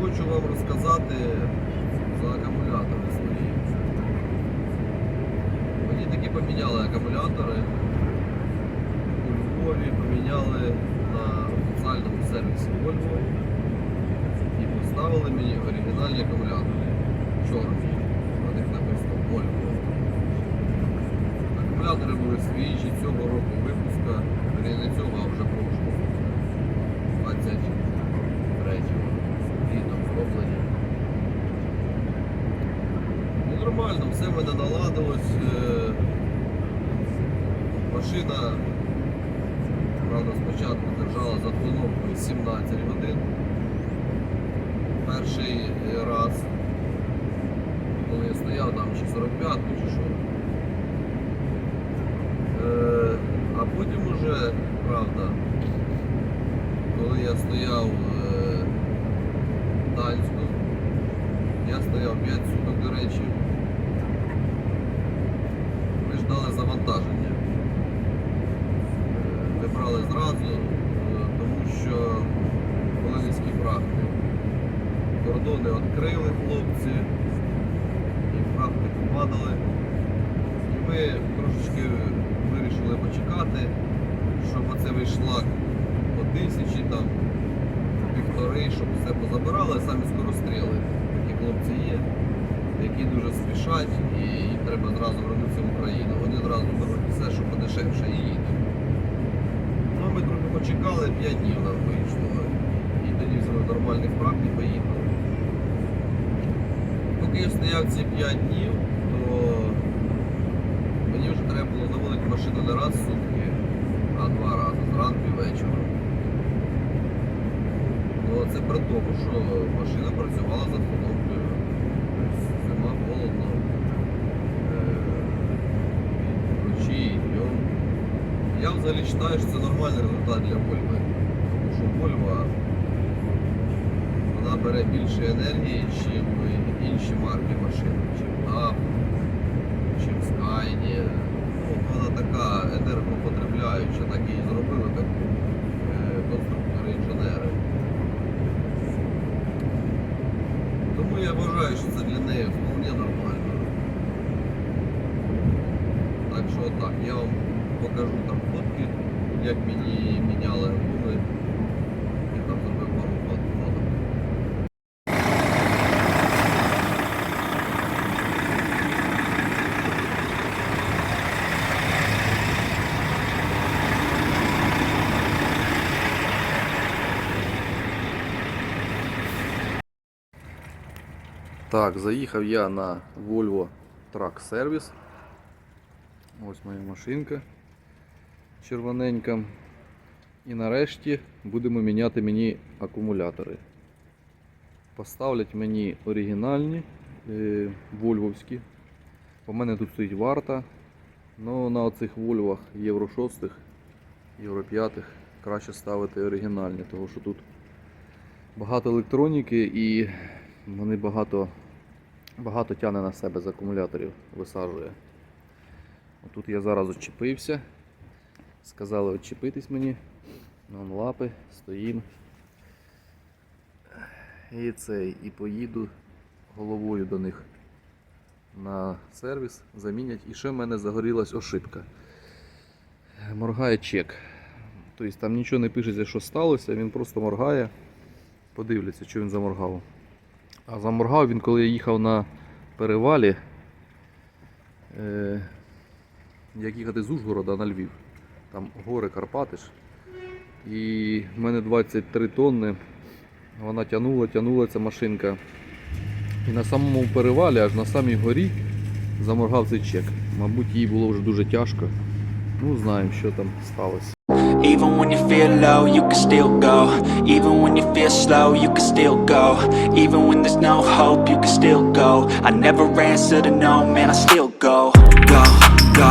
хочу вам розказати за акумулятори свої. Мені таки поміняли акумулятори. У Львові поміняли на офіціальному сервісі Volvo і поставили мені оригінальні акумулятори. Чорні. На них написано Volvo. Акумулятори були свіжі цього року випуска, не цього, а вже прошлого. 23-го. Літом зроблені. Ну нормально, все в мене наладилось. Е, Машина, правда, спочатку держала за двигункою 17 годин. Перший раз, коли я стояв там чи 45 чи що. Е, а потім уже, правда, коли я стояв е, в Данську, я стояв 5 суток, до речі. Ми ждали завантаження. Е, зразу, е, тому що були низькі фрахти. Кордони відкрили хлопці, і фрахти попадали. І ми трошечки вирішили почекати, щоб оце шлак по тисячі, там, півтори, щоб все позабирали, самі скоростріли. Такі хлопці є, які дуже спішать і їм треба зразу вернутися в Україну. Вони одразу беруть все, що подешевше і. Почекали, 5 днів нам вийшло. І тоді взяли нормальний фраг і поїхали. Поки я стояв ці 5 днів, то мені вже треба було наводити машину не раз в сутки, а два рази, зранку і вечором. Ну, це при тому, що машина працювала за автономкою. Тобто Зима холодно. Е, і Вночі, і днем. Я взагалі вважаю, що це нормальний результат для Volvo. Тому що Volvo вона бере більше енергії, ніж інші марки машин, чим DAF, чим Skyline. Ну, вона така енергопотребляюча, так і зробили таку е, конструктори інженери. Тому я вважаю, що це для неї вполне нормально. Так що отак, я вам покажу там фотки, як мені міняли гуми. Я там зробив пару. Так, заїхав я на Volvo Truck Service. Ось моя машинка червоненька. І нарешті будемо міняти мені акумулятори. Поставлять мені оригінальні е, вольвовські. У мене тут стоїть варта. Ну на оцих вольвах Євро 6, Євро 5 краще ставити оригінальні, тому що тут багато електроніки і вони багато, багато тягне на себе з акумуляторів, висаджує. Тут я зараз очепився. Сказали очепитись мені. Вон лапи, стоїм. І цей, і поїду головою до них на сервіс, замінять. І ще в мене загорілась ошибка. Моргає чек. Тобто там нічого не пишеться, що сталося, він просто моргає. Подивляться, що він заморгав. А заморгав він, коли я їхав на перевалі, е, як їхати з Ужгорода на Львів. Там гори Карпати ж. І в мене 23 тонни. Вона тягнула, тягнула ця машинка. І на самому перевалі, аж на самій горі, заморгав цей чек. Мабуть, їй було вже дуже тяжко. Ну, знаємо, що там сталося. Even when you feel low, you can still go. Even when you feel slow, you can still go. Even when there's no hope, you can still go. I never answer to no, man, I still go, go, go,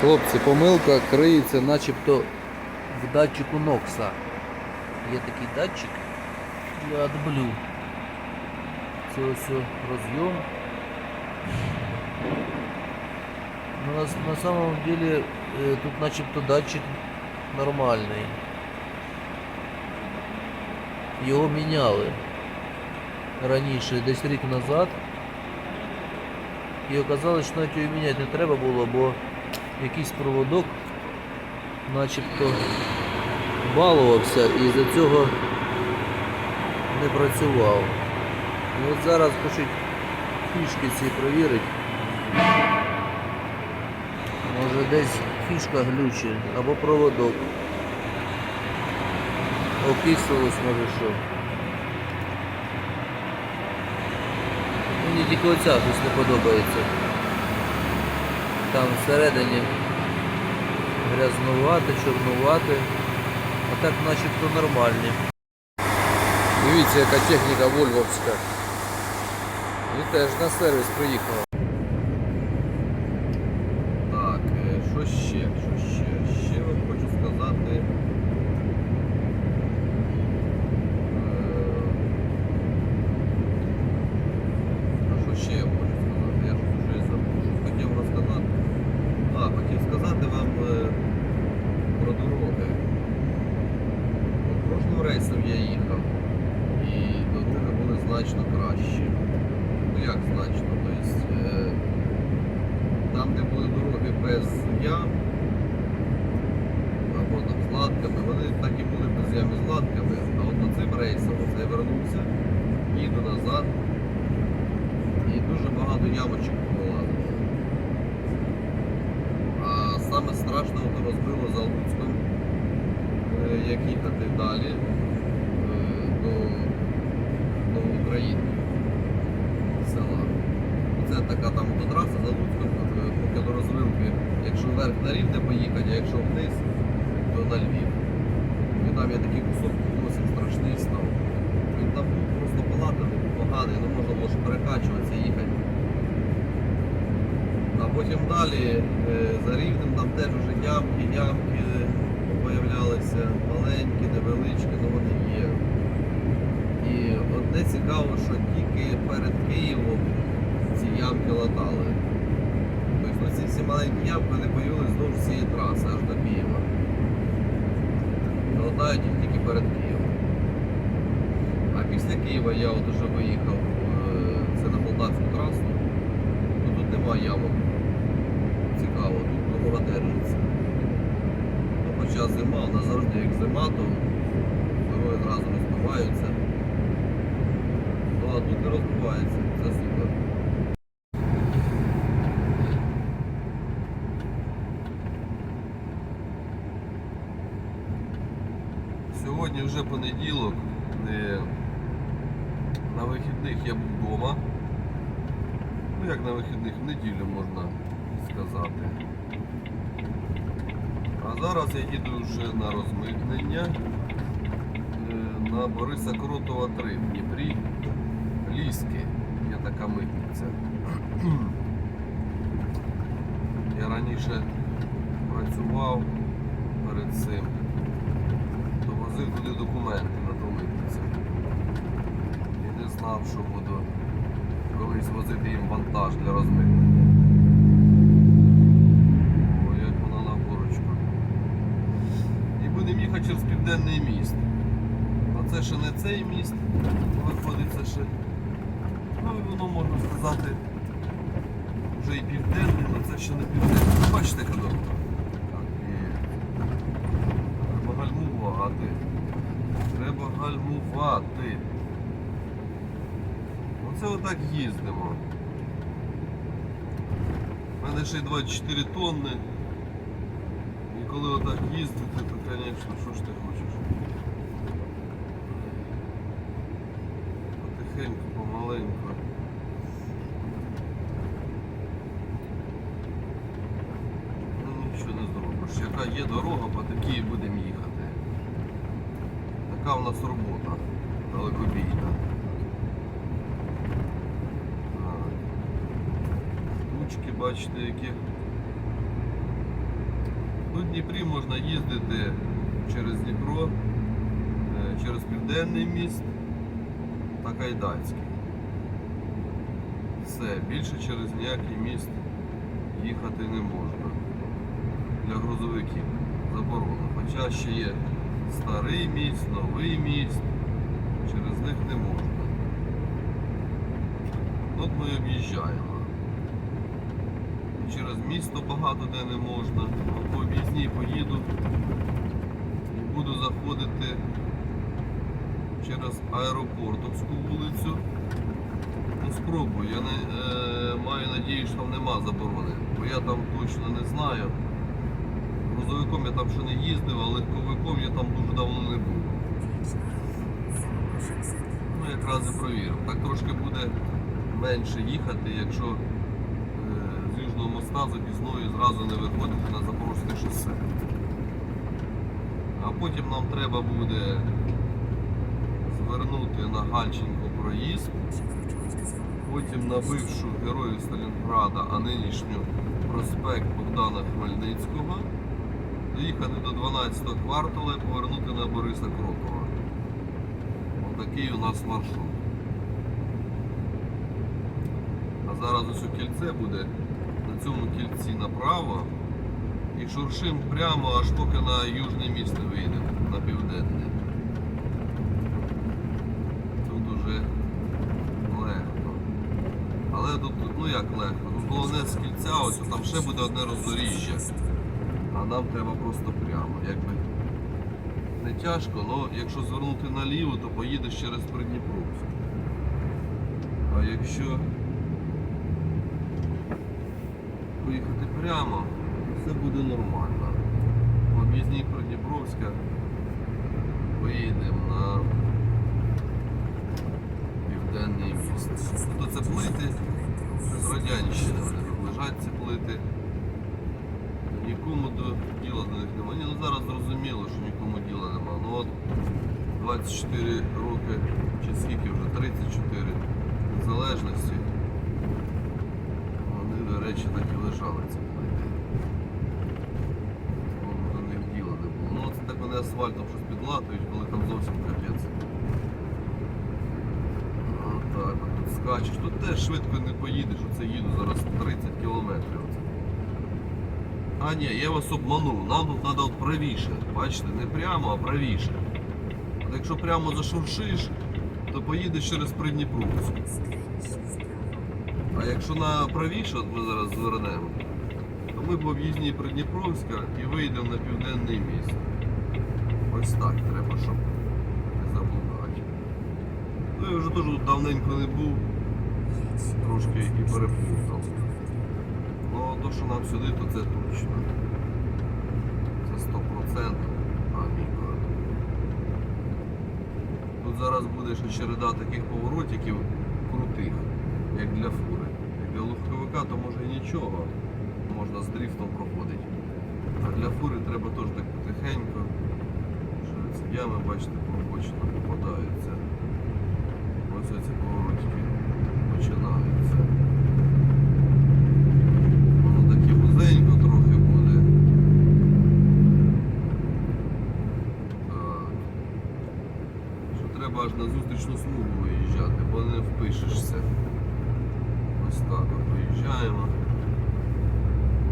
Хлопці, помилка криється начебто в датчику Нокса. Є такий датчик для AdBlue. Це ось розйом. Ну, на, на самом деле е, тут начебто датчик нормальний. Його міняли раніше, десь рік назад. І оказалось, що навіть його міняти не треба було, бо якийсь проводок начебто балувався і за цього не працював. І от зараз хочуть фішки ці перевірити. Може десь фішка глючить або проводок. Окислилось може що. Мені тільки оця щось не подобається. Там всередині грязнувати, чорнувати, а так начебто нормальні. Дивіться, яка техніка вольвовська. І теж на сервіс приїхала. Так, е, що ще? Що ще? Ще вам хочу сказати. е, А що ще я хочу сказати? Я щось вже і забув. Що хотів розказати. А, хотів сказати вам е, про дороги. От прошлим рейсом я їхав, і дороги були значно кращі. Ну як значно? Тобто, там, де були дороги без ям, або там з латками, вони так і були без ям і з латками. А от на цим рейсом я вернувся, їду назад, і дуже багато ямочок повилазило. А саме страшне ото розбило за Луцьком, е, як їхати далі е, Новоукраїнки села. Це така там до траси за Луцьком, е, поки до розвилки. Якщо вверх на рівне поїхати, а якщо вниз, то на Львів. І там є такий кусок досить страшний став. Він там був просто палатаний, поганий, ну можна було ж перекачуватися, їхати. А потім далі е, за рівнем там теж вже ямки, ямки появлялися, маленькі, невеличкі, але вони є. І одне цікаво, що тільки перед Києвом ці ямки латали. Тобто ці всі маленькі ямки вони появились вздовж всієї траси, аж до Києва. Латають їх тільки перед Києвом. А після Києва я от уже виїхав е, це на Молдавську трасу. Ну тут немає ямок. Цікаво, тут дорога держиться. Ну, хоча зима, вона завжди як зима, то дороги одразу розбиваються. Тут не розбивається, це супер. Сьогодні вже понеділок. На вихідних я був вдома. Ну як на вихідних, в неділю можна сказати. А зараз я їду вже на розмитнення е, на Бориса Кротова 3 в Дніпрі. Ліски. Є така митниця. Я раніше працював перед цим, то возив туди документи на ту митницю. І не знав, що буду колись возити їм вантаж для розмитнення. О, як вона на. І будемо їхати через південний міст. А це ще не цей міст, виходить це ще. Ну і воно можна сказати вже і південний, але це ще не південний. Ну, Бачите, дорога? Так, і Треба гальмувати. Треба гальмувати. Оце отак їздимо. У мене ще й 24 тонни. І коли отак їздити, то, звісно, що ж ти хочеш? Потихеньку, помаленьку. є дорога, по такій будемо їхати. Така в нас робота далекобійна. Тучки, бачите, які. В Дніпрі можна їздити через Дніпро, е, через Південний міст та Кайданський. Все, більше через ніякий міст їхати не можна. Для грузовиків заборонено. Хоча ще є старий міст, новий міст, через них не можна. От ми об'їжджаємо. Через місто багато де не можна. По об'їзній поїду і буду заходити через аеропортовську вулицю. Ну спробую. Я не, е, маю надію, що там нема заборони, бо я там точно не знаю. Грузовиком я там ще не їздив, а легковиком я там дуже давно не був. Ну якраз і провірив. Так трошки буде менше їхати, якщо е, з Южного моста з об'їзною зразу не виходити на Запорозьке шосе. А потім нам треба буде звернути на Гальченко проїзд, потім на бившу героїв Сталінграда, а нинішню проспект Богдана Хмельницького, доїхати до 12 квартала і повернути на Бориса Крокова. Отакий у нас маршрут. А зараз ось у кільце буде на цьому кільці направо і шуршим прямо аж поки на южне місто вийдемо, на південне. Тут уже легко. Але тут, ну як легко, тут головне з кільця, ось там ще буде одне роздоріжжя. А нам треба просто прямо. Якби не тяжко, але якщо звернути наліво, то поїдеш через Придніпровськ. А якщо поїхати прямо, все буде нормально. В об'їзній Придніпровська поїдемо на південний міст. Тобто це плити тут лежать ці плити. Нікому до діла до них немає. Ну зараз зрозуміло, що нікому діла немає. Ну от 24 роки, чи скільки вже 34 незалежності. Вони, до речі, так і лежали ці плити. До них діла не було. Ну це так вони асфальтом щось підлатують, коли там зовсім капець. Отак, тут скачеш. Тут теж швидко не поїдеш, оце їду зараз 30 кілометрів. А ні, я вас обманув. Нам тут треба от правіше. Бачите, не прямо, а правіше. От якщо прямо зашуршиш, то поїдеш через Придніпровську. А якщо на правіше, от ми зараз звернемо, то ми по об'їзній Придніпровська і вийдемо на південний міст. Ось так треба, щоб не заблукати. Ну я вже теж тут давненько не був, трошки і переплутав. То, що нам сюди, то це точно. Це 100% аміго. Тут зараз буде ще череда таких поворотиків крутих, як для фури. Як для легковика, то може і нічого. Можна з дрифтом проходити. А для фури треба теж так потихеньку. Що ці ями, бачите, пробочно попадаються. Ось ці поворотики починаються. Воно таке вузенько трохи буде. Так. Що треба аж на зустрічну смугу виїжджати, бо не впишешся. Ось так от виїжджаємо.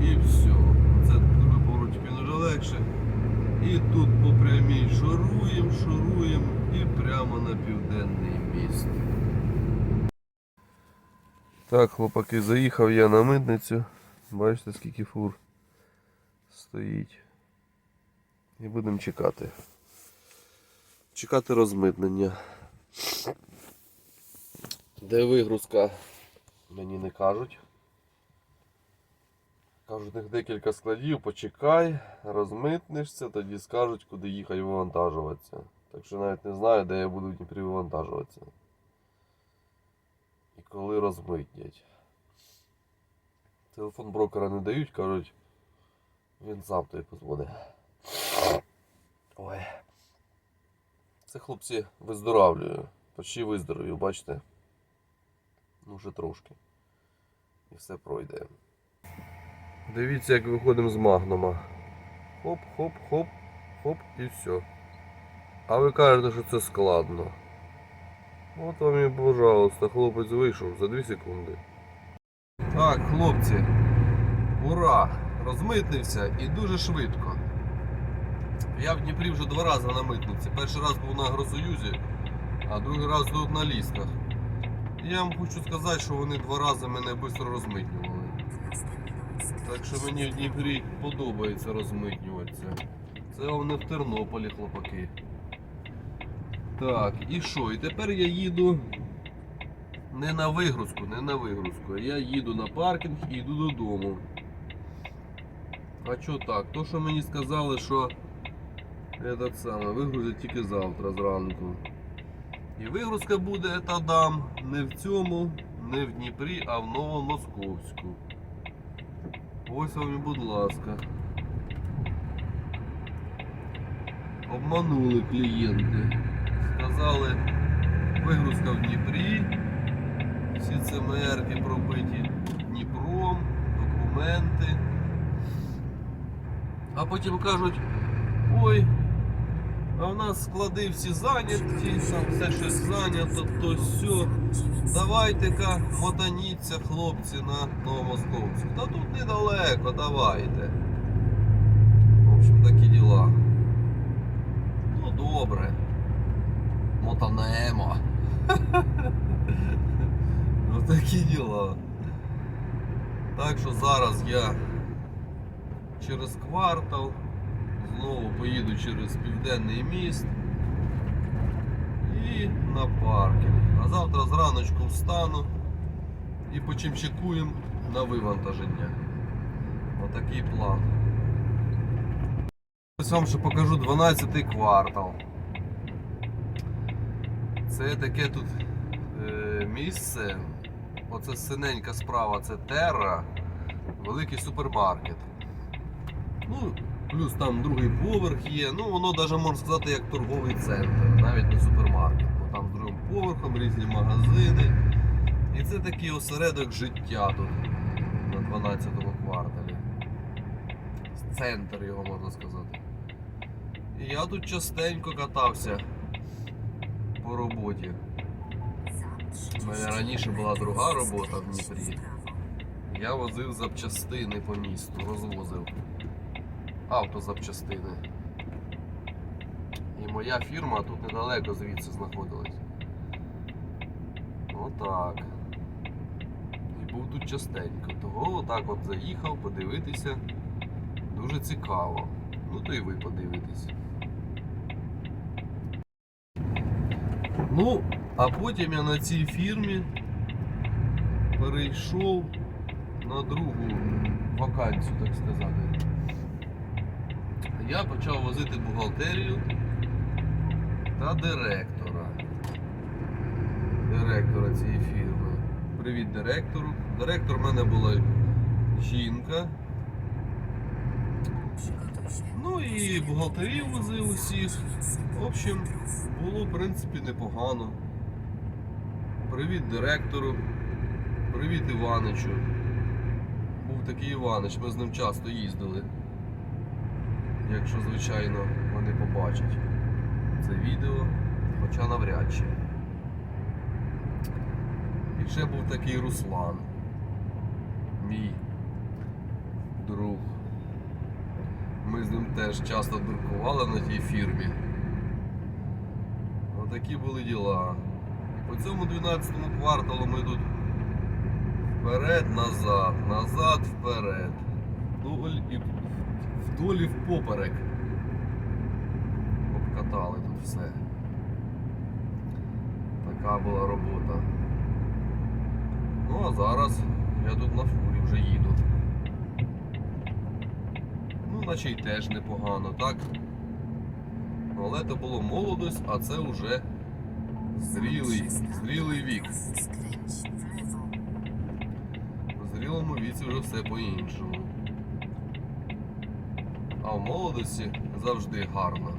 І все. Це другий поворотик він вже легше. І тут по прямій шуруємо, і прямо на південний міст. Так, хлопаки, заїхав я на митницю. Бачите, скільки фур стоїть. І будемо чекати. Чекати розмитнення. Де вигрузка? Мені не кажуть. Кажуть, них декілька складів, почекай, розмитнешся, тоді скажуть, куди їхати вивантажуватися. Так що навіть не знаю, де я буду в Дніпрі вивантажуватися. І коли розмитнять. Телефон брокера не дають, кажуть, він сам тобі позвонить. Ой. Це хлопці виздоравлюю. Почти виздоровів, бачите? Ну, вже трошки. І все пройде. Дивіться, як виходимо з магнума. Хоп, хоп, хоп, хоп і все. А ви кажете, що це складно. От вам і, пожалуйста, хлопець вийшов за 2 секунди. Так, хлопці. Ура! Розмитнився і дуже швидко. Я в Дніпрі вже два рази на митниці. Перший раз був на Агросоюзі, а другий раз тут на лісках. Я вам хочу сказати, що вони два рази мене швидко розмитнювали. Так що мені в Дніпрі подобається розмитнюватися. Це не в Тернополі, хлопаки. Так, і що? І тепер я їду не на вигрузку, не на вигрузку. а Я їду на паркінг і йду додому. А що так? То, що мені сказали, що этот саме, вигрузять тільки завтра зранку. І вигрузка буде та дам не в цьому, не в Дніпрі, а в Новомосковську. Ось вам будь ласка. Обманули клієнти. Сказали, вигрузка в Дніпрі. Всі ЦМРки пробиті Дніпром, документи. А потім кажуть, ой, а в нас склади всі зайняті, там все щось зайнято, то все. Давайте-ка мотаніться, хлопці, на Новомосковську. Та тут недалеко, давайте. В общем, такі діла. Ну, добре. Мотанемо. Ну такі діла. Так що зараз я через квартал знову поїду через південний міст і на паркінг. А завтра зраночку встану і почимчикуємо на вивантаження. Отакий план. Ось вам ще покажу 12 квартал. Це таке тут е, місце. Оце синенька справа, це Терра, великий супермаркет. Ну, плюс там другий поверх є. Ну, воно навіть можна сказати як торговий центр, навіть не супермаркет. Бо там з другим поверхом різні магазини. І це такий осередок життя тут на 12-му кварталі. Центр його можна сказати. І я тут частенько катався по роботі. У мене раніше була друга робота в Дніпрі. Я возив запчастини по місту, розвозив автозапчастини. І моя фірма тут недалеко звідси знаходилась. Отак. І був тут частенько. Того отак от заїхав подивитися. Дуже цікаво. Ну то і ви подивитесь. Ну, а потім я на цій фірмі перейшов на другу вакансію, так сказати. Я почав возити бухгалтерію та директора. Директора цієї фірми. Привіт директору. Директор в мене була жінка. Ну і бухгалтерів возив усіх. В общем, було в принципі непогано. Привіт директору. Привіт Іваничу. Був такий Іванич, ми з ним часто їздили. Якщо, звичайно, вони побачать це відео, хоча навряд чи. І ще був такий Руслан. Мій друг. Ми з ним теж часто дуркували на тій фірмі. Отакі були діла. По цьому 12-му кварталу ми тут вперед, назад, назад, вперед. Вдоль і вдоль і впоперек. Обкатали тут все. Така була робота. Ну а зараз я тут на фурі вже їду. Наче й теж непогано, так? Але це було молодость, а це вже зрілий, зрілий вік. У зрілому віці вже все по-іншому. А в молодості завжди гарно.